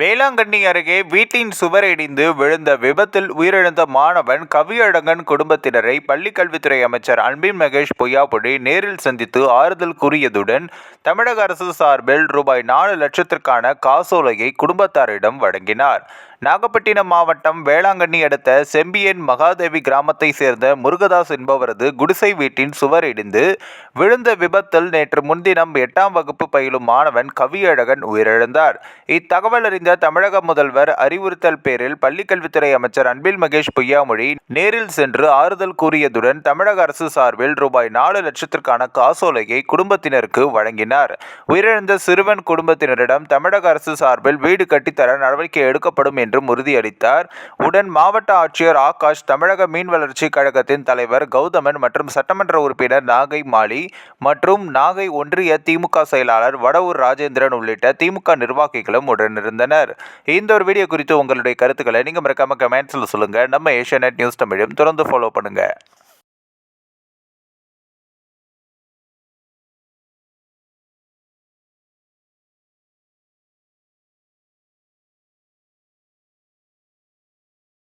வேளாங்கண்ணி அருகே வீட்டின் சுவர் இடிந்து விழுந்த விபத்தில் உயிரிழந்த மாணவன் கவியழகன் குடும்பத்தினரை பள்ளிக்கல்வித்துறை அமைச்சர் அன்பின் மகேஷ் பொய்யாமொழி நேரில் சந்தித்து ஆறுதல் கூறியதுடன் தமிழக அரசு சார்பில் ரூபாய் நாலு லட்சத்திற்கான காசோலையை குடும்பத்தாரிடம் வழங்கினார். நாகப்பட்டினம் மாவட்டம் வேளாங்கண்ணி அடுத்த செம்பியன் மகாதேவி கிராமத்தை சேர்ந்த முருகதாஸ் என்பவரது குடிசை வீட்டின் சுவர் இடிந்து விழுந்த விபத்தில் நேற்று முன்தினம் எட்டாம் வகுப்பு பயிலும் மாணவன் கவியழகன் உயிரிழந்தார். இத்தகவல் அறிந்த தமிழக முதல்வர் அறிவுறுத்தல் பேரில் பள்ளிக்கல்வித்துறை அமைச்சர் அன்பில் மகேஷ் பொய்யாமொழி நேரில் சென்று ஆறுதல் கூறியதுடன் தமிழக அரசு சார்பில் ரூபாய் நாலு லட்சத்திற்கான காசோலையை குடும்பத்தினருக்கு வழங்கினார். உயிரிழந்த சிறுவன் குடும்பத்தினரிடம் தமிழக அரசு சார்பில் வீடு கட்டித்தர நடவடிக்கை எடுக்கப்படும் என்று என்றும் உறுதியளித்தார். உடன் மாவட்ட ஆட்சியர் ஆகாஷ் தமிழக மீன் வளர்ச்சி கழகத்தின் தலைவர் கௌதமன் மற்றும் சட்டமன்ற உறுப்பினர் நாகை மாலி மற்றும் நாகை ஒன்றிய திமுக செயலாளர் வடவூர் ராஜேந்திரன் உள்ளிட்ட திமுக நிர்வாகிகளும் உடனிருந்தனர். இந்த ஒரு வீடியோ குறித்து உங்களுடைய கருத்துக்களை நீங்கள் மறக்காம கமெண்ட்ஸில் சொல்லுங்கள் நம்ம ஏஷியா நியூஸ் தமிழும் தொடர்ந்து ஃபாலோ பண்ணுங்கள்